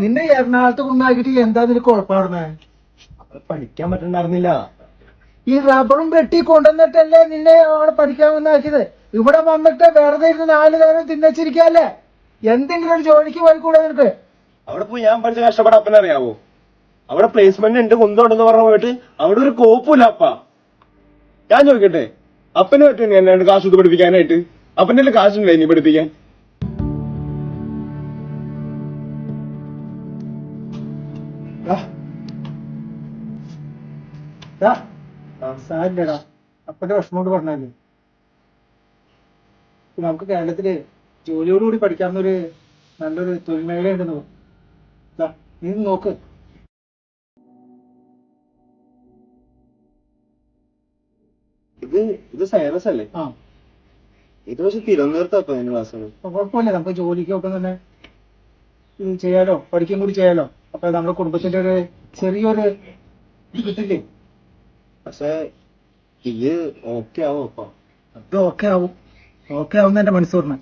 നിന്നെ എറണാകുളത്ത് കൊണ്ടാക്കിട്ട് എന്താ നിനക്ക് കുഴപ്പമായിരുന്നേ പഠിക്കാൻ പറ്റണ്ടായിരുന്നില്ല. ഈ റബ്ബറും വെട്ടി കൊണ്ടുവന്നിട്ടല്ലേ നിന്നെ അവിടെ പഠിക്കാൻ വന്നാക്കിയത്? ഇവിടെ വന്നിട്ട് വെറുതെ ഇരുന്ന് നാല് നേരം തിന്നച്ചിരിക്കല്ലേ എന്തെങ്കിലും ഒരു ജോലിക്ക് പോയി കൂടെ നിനക്ക്? അവിടെ പോയി ഞാൻ പഠിച്ച കഷ്ടപ്പാട് അപ്പനെ അറിയാവോ? അവിടെ പ്ലേസ്മെന്റ് ഉണ്ട് കുന്തുണ്ടെന്ന് പറഞ്ഞ പോയിട്ട് അവിടെ ഒരു കോപ്പില്ല അപ്പ. ഞാൻ ചോദിക്കട്ടെ അപ്പന് പറ്റും എന്നെ കാശ് ഇത് പഠിപ്പിക്കാനായിട്ട്? അപ്പന്റെ കാശുണ്ടായി നീ ഇനി പഠിപ്പിക്കാൻ? സാരില്ലടാ അപ്പന്റെ വിഷമോട് കൊണ്ട് പറഞ്ഞാൽ ഇപ്പൊ നമുക്ക് കേരളത്തിൽ ജോലിയോടുകൂടി പഠിക്കാവുന്നൊരു നല്ലൊരു തൊഴിൽ മേഖല ഉണ്ടെന്ന്. നീ നോക്ക്. ഇത് ഇത് സൈറസ് അല്ലേ? ആ. ഇത് പക്ഷെ തിരുവനന്തപുരത്ത് ക്ലാസ് കുഴപ്പമില്ല. നമുക്ക് ജോലിക്കൊക്കെ തന്നെ ചെയ്യാലോ. പഠിക്കും കൂടി ചെയ്യാലോ. അപ്പൊ നമ്മുടെ കുടുംബത്തിന്റെ ഒരു ചെറിയൊരു കിട്ടില്ലേ പക്ഷെ ഇത് ഓക്കെ ആവും അപ്പൊ. അത് ഓക്കെ ആവും. ഓക്കെ ആവുന്ന എന്റെ മനസ്സ് പറഞ്ഞ